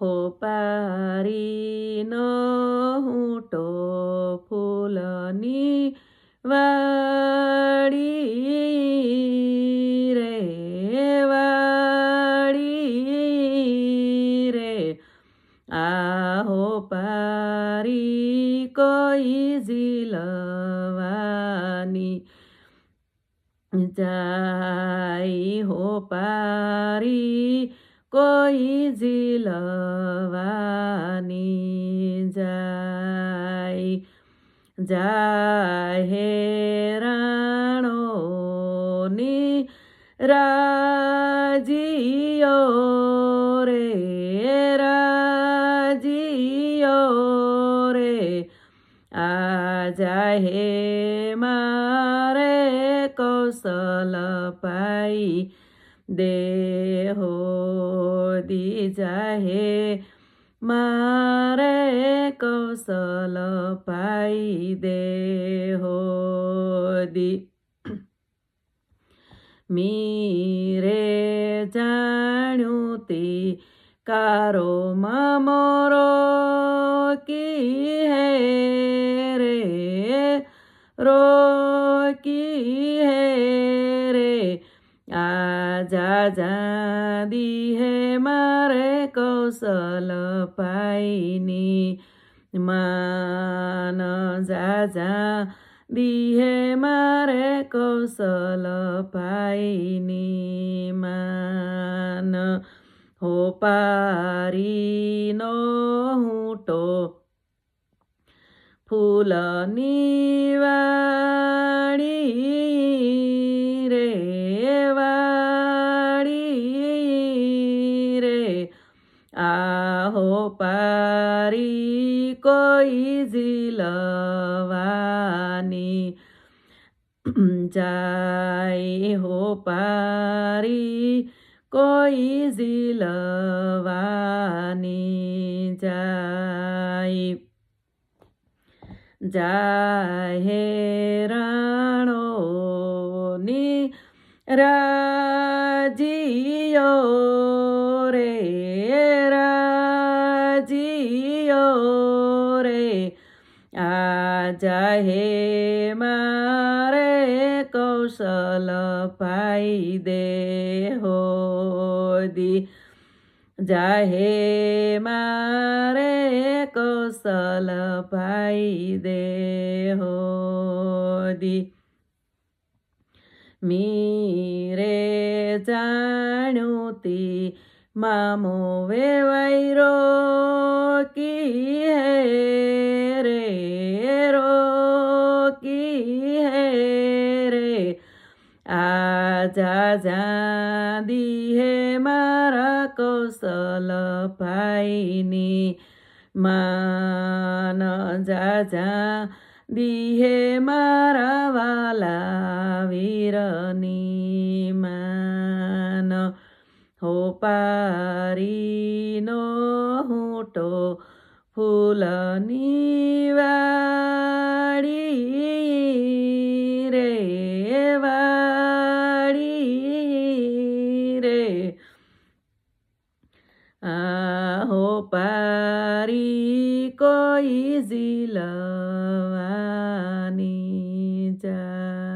હો પારીનો હૂંટો ફૂલની વાડી રે વાડી રે. આહો પારી કોઈ ઝીલવાની જાય હો પારી કોઈ ઝીલવાની જાય જાહેરાણોની રાજીઓ રે રાજીઓ રે આ જાહે મારે કૌશલ પાઈ દેહો જાહે મારે કૌશલ પાઈ દી મીરે જાણ્યું તે કારો મામરો કી હે રે રોકી હે રે આજા જાદી હે મારે કૌશલ પાઈની માન જાજા દિહે મારે કૌશલ પાઈની માન હો પારીનો હૂંટો ફૂલની વાડી રે. આહો પારી કોઈ ઝીલવાની જાય હો પારી કોઈ ઝીલવાની જાય જાહેરાણોની રાજીઓ આ જાહે મારે કૌશલ ભાઈ દે હો દી. જાહે મારે કૌશલ ભાઈ દે હો દી. મીરે જાણુતી મામો મામો વેવાયરો કી હે जा जाँदी हे मारा कौशल पाइनी। मान जा दिहे मारावाला वीरनी। मान हो पारी नो हुटो फुलनी वा કોઈ જીલવાની જા